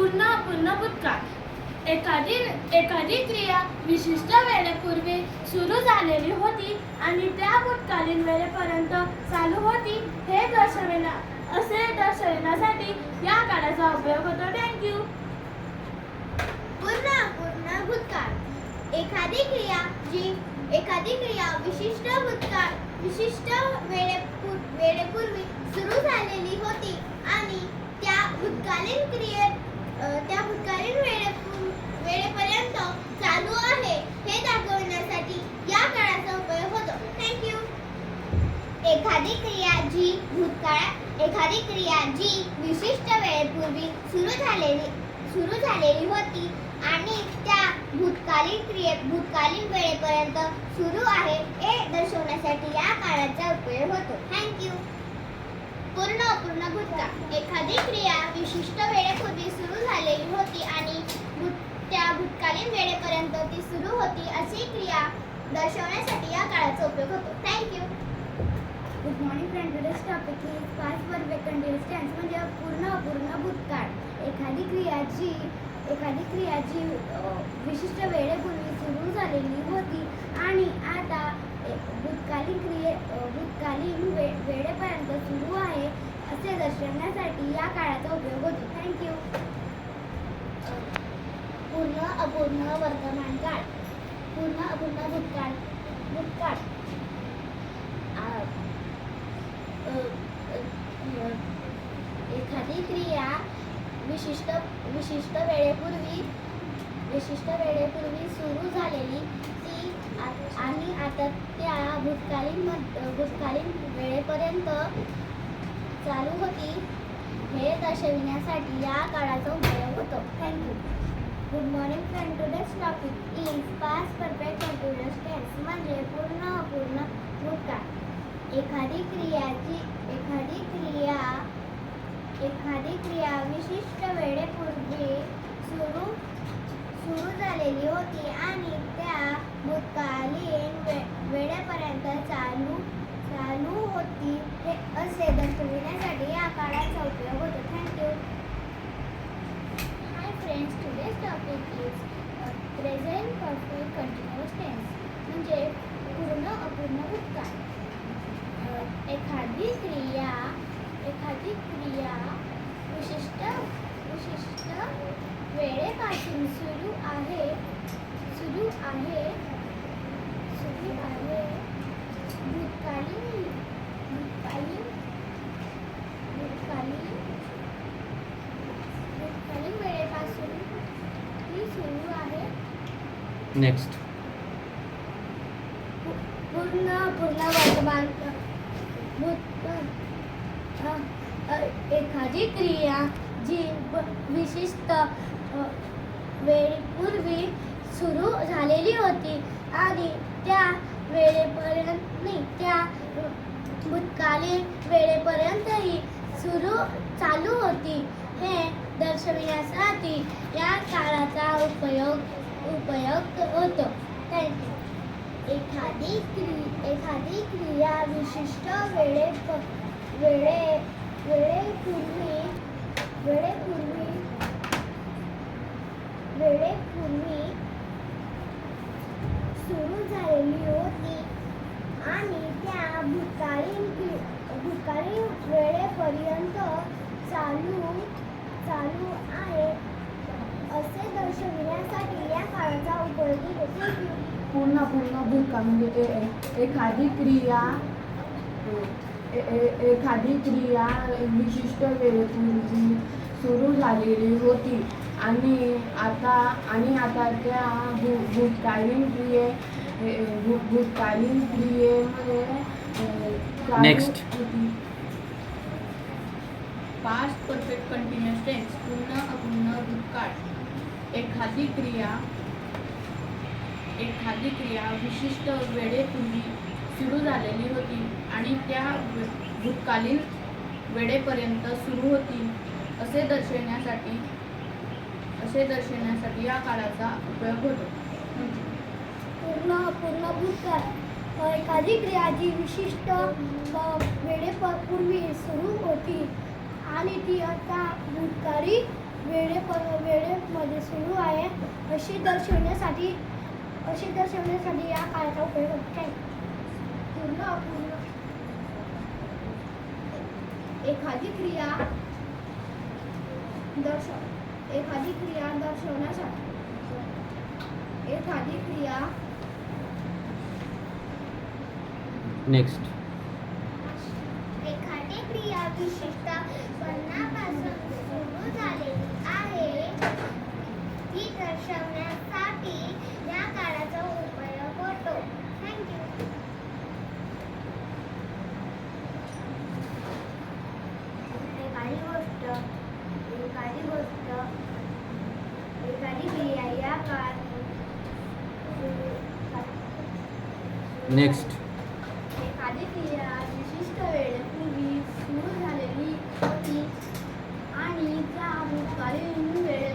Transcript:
पूर्ण अपूर्ण भूतकाळ. एखादी एखादी क्रिया विशिष्ट वेळेपूर्वी सुरू झालेली होती आणि त्या भूतकालीन वेळेपर्यंत चालू होती हे दर्शविण्या असे दर्शविण्यासाठी या काळाचा उपयोग होतो. थँक्यू पूर्ण अपूर्ण भूतकाळ. एखादी क्रिया जी एखादी क्रिया विशिष्ट भूतकाळ विशिष्ट वेळेपूर वेळेपूर्वी सुरू झालेली होती आणि त्या भूतकालीन क्रियेत त्या भूतकालीन वेळे वेळेपर्यंत चालू आहे हे दाखवण्यासाठी या काळाचा उपयोग होतो. थँक्यू एखादी क्रिया जी भूतकाळ एखादी क्रिया जी विशिष्ट वेळेपूर्वी सुरू झालेली सुरू झालेली होती आणि त्या भूतकालीन क्रिये भूतकालीन वेळेपर्यंत सुरू आहे हे दर्शवण्यासाठी या काळाचा उपयोग होतो. थँक्यू पूर्ण अपूर्ण भूतकाळ एखादी क्रिया विशिष्ट वेळेपूर्वी सुरू झालेली होती आणि भूत त्या भूतकालीन वेळेपर्यंत ती सुरू होती अशी क्रिया दर्शवण्यासाठी या काळाचा उपयोग होतो. Thank you good morning friend today's topic is past perfect continuous tense म्हणजे पूर्ण अपूर्ण भूतकाळ. एखादी क्रिया जी एखादी क्रिया जी विशिष्ट वेळेपूर्वी सुरू झालेली होती आणि आता भूतकालीन क्रिये भूतकालीन वे वेळेपर्यंत सुरू आहे असे दर्शवण्यासाठी या काळाचा उपयोग होतो. थँक्यू पूर्ण अपूर्ण वर्तमान काळ. पूर्ण अपूर्ण भूतकाळ. भूतकाळ. एखादी क्रिया विशिष्ट विशिष्ट वेळेपूर्वी विशिष्ट वेळेपूर्वी सुरू झालेली ती आ- आणि आता त्या भूतकालीन मध- भूतकालीन वेळेपर्यंत चालू होती हे दर्शविण्यासाठी या काळाचा उपयोग होतो. Thank you good morning friend today's topic is past perfect continuous tense म्हणजे पूर्ण अपूर्ण भूतकाळ एखादी क्रियाची एखादी क्रिया एखादी क्रिया विशिष्ट वेळेपूर्वी सुरू सुरू झालेली होती आणि त्या भूतकालीन वे वेळेपर्यंत चालू चालू होती हे असे दर्शविण्यासाठी या काळाचा उपयोग होतो. Thank you friends today's topic is present perfect continuous tense म्हणजे पूर्ण अपूर्ण भूतकाळ एखादी क्रिया एखादी क्रिया विशिष्ट विशिष्ट वेळेपासून सुरू आहे सुरू आहे सुरू आहे भूतकालीन भूतकालीन भूतकालीन भूतकालीन वेळेपासून ही सुरू आहे नेक्स्ट पूर्ण पूर्ण वर्तमान भूत एखादी क्रिया जी विशिष्ट वेळेपूर्वी सुरू झालेली होती आणि त्या वेळेपर्यंत नाही त्या भूतकालीन वेळेपर्यंतही सुरू चालू होती. हे दर्शविण्यासाठी या काळाचा उपयोग उपयोग होतो. थँक्यू एखादी क्रि एखादी क्रिया विशिष्ट वेळे वेळे वेळेपूर्वी वेळेपूर्वी वेळेपूर्वी सुरू झालेली होती आणि त्या भूतकालीन क्रि- भूतकालीन वेळेपर्यंत चालू चालू आहे असे दर्शविण्यासाठी पूर्ण पूर्ण भूतकाळ म्हणजे एखादी क्रिया ए- ए- एखादी क्रिया विशिष्ट वेळेपूर्वी सुरू झालेली होती आणि आता आणि आता त्या भू भूतकालीन क्रिये भूतकालीन क्रियेमध्ये. होती. पास्ट परफेक्ट कंटिन्युअस टेन्स पूर्ण अपूर्ण भूतकाळ एखादी क्रिया एखादी क्रिया विशिष्ट वेळेपूर्वी सुरू झालेली होती आणि त्या भूतकालीन वेळेपर्यंत सुरू होती असे दर्शविण्यासाठी असे दर्शविण्यासाठी या काळाचा उपयोग होतो. पूर्ण पूर्ण भूतकाळ एखादी क्रिया जी विशिष्ट वेळेपूर्वी सुरू होती आणि ती आता भूतकाळी वेळे वेळेमध्ये सुरू आहे अशी दर्शवण्यासाठी अशी दर्शवण्यासाठी या काळाचा उपयोग होतो पूर्ण अपूर्ण एखादी क्रिया दर्शव एखादी क्रिया दर्शवण्यासाठी एखादी क्रिया नेक्स्ट एखादी क्रिया विशिष्ट वर्णापासून सुरू झालेली आहे ती दर्शवण्यासाठी या काळाचा उपयोग होतो. थँक्यू एखादी गोष्ट एखादी गोष्ट एखादी क्रिया या काळात नेक्स्ट एखादी क्रिया विशिष्ट वेळेपूर्वी सुरू झालेली होती आणि त्या भूतकालीन वेळेपर्यंत